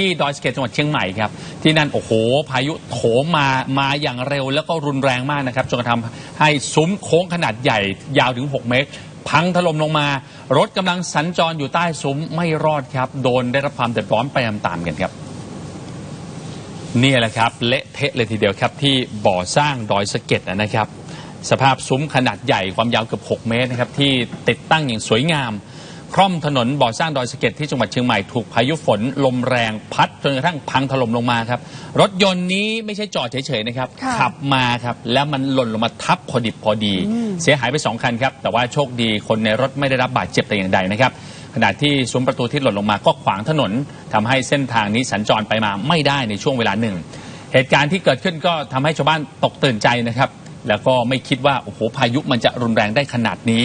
ที่ดอยสะเก็ตจังหวัดเชียงใหม่ครับที่นั่นโอ้โห พายุโถมมามาอย่างเร็วแล้วก็รุนแรงมากนะครับจนกระทั่งให้ซุ้มโค้งขนาดใหญ่ยาวถึง 6 เมตร พังถล่มลงมา รถกำลังสัญจรอยู่ใต้ซุ้มไม่รอดครับ โดนได้รับความเดือดร้อนไปตามๆกันครับ นี่แหละครับ เละเทะเลยทีเดียวครับ ที่บ่อสร้างดอยสะเก็ดนะครับ สภาพซุ้มขนาดใหญ่ความยาวเกือบ 6 เมตรนะครับที่ติดตั้งอย่างสวยงาม คร่อมถนนบ่อสร้างดอยสะเก็ดที่จังหวัดเชียงใหม่ถูกพายุฝนลมแรงพัดจนกระทั่งพังถล่มลงมาครับ รถยนต์นี้ไม่ใช่จอดเฉยๆนะครับ ค่ะ ขับมาครับแล้วมันหล่นลงมาทับพอดิบพอดี เสียหายไปสองคันครับ แต่ว่าโชคดีคนในรถไม่ได้รับบาดเจ็บแต่อย่างใดนะครับขณะที่ซุ้มประตูที่หล่นลงมาก็ขวางถนนทำให้เส้นทางนี้สัญจรไปมาไม่ได้ในช่วงเวลาหนึ่ง เหตุการณ์ที่เกิดขึ้นก็ทำให้ชาวบ้านตกตื่นใจนะครับ แล้วก็ไม่คิดว่าโอ้โหพายุมันจะรุนแรงได้ขนาดนี้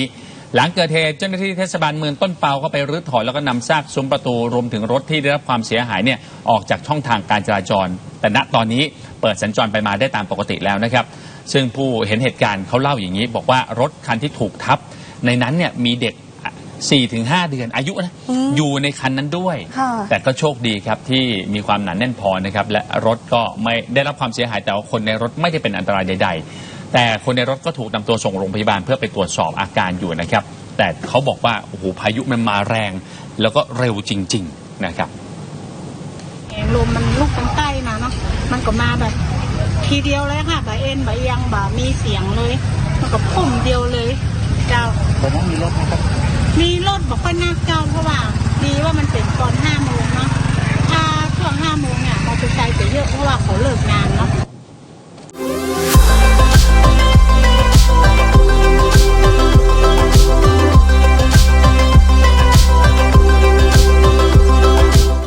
หลังเกิดเหตุเจ้าหน้าที่เทศบาลเมืองต้นเปาก็ไปรื้อถอนแล้วก็นำซากซุ้มประตูรวมถึงรถที่ได้รับความเสียหายเนี่ยออกจากช่องทางการจราจร แต่ณตอนนี้เปิดสัญจรไปมาได้ตามปกติแล้วนะครับ ซึ่งผู้เห็นเหตุการณ์เขาเล่าอย่างนี้ บอกว่ารถคันที่ถูกทับ ในนั้นเนี่ยมีเด็ก 4-5 เดือนอายุนะอยู่ในคันนั้นด้วย ค่ะแต่ก็โชคดีครับที่มีความหนาแน่นพอนะครับและรถก็ไม่ได้รับความเสียหายแต่ว่าคนในรถไม่ได้เป็นอันตรายใด ๆ แต่คนในรถก็ถูกนำตัวส่งโรงพยาบาลเพื่อไปตรวจสอบอาการอยู่นะครับ แต่เขาบอกว่าโอ้โหพายุมันมาแรง แล้วก็เร็วจริง ๆนะครับแรงลมมันลุกทางใต้มาเนาะมันก็มาแบบ ทีเดียวเลยค่ะบ่เอ็นบ่เอียังบ่มีเสียงเลย มันก็พุ่มเดียวเลยเจ้าตอนนั้นมีรถไหมครับมีรถบอกว่าน่าเจ้าเพราะว่าดีว่ามันเป็นตอนห้าโมงเนาะถ้าช่วงห้าโมงเนี่ยมอเตอร์ไซค์จะเยอะเพราะว่าเขาเลิกงาน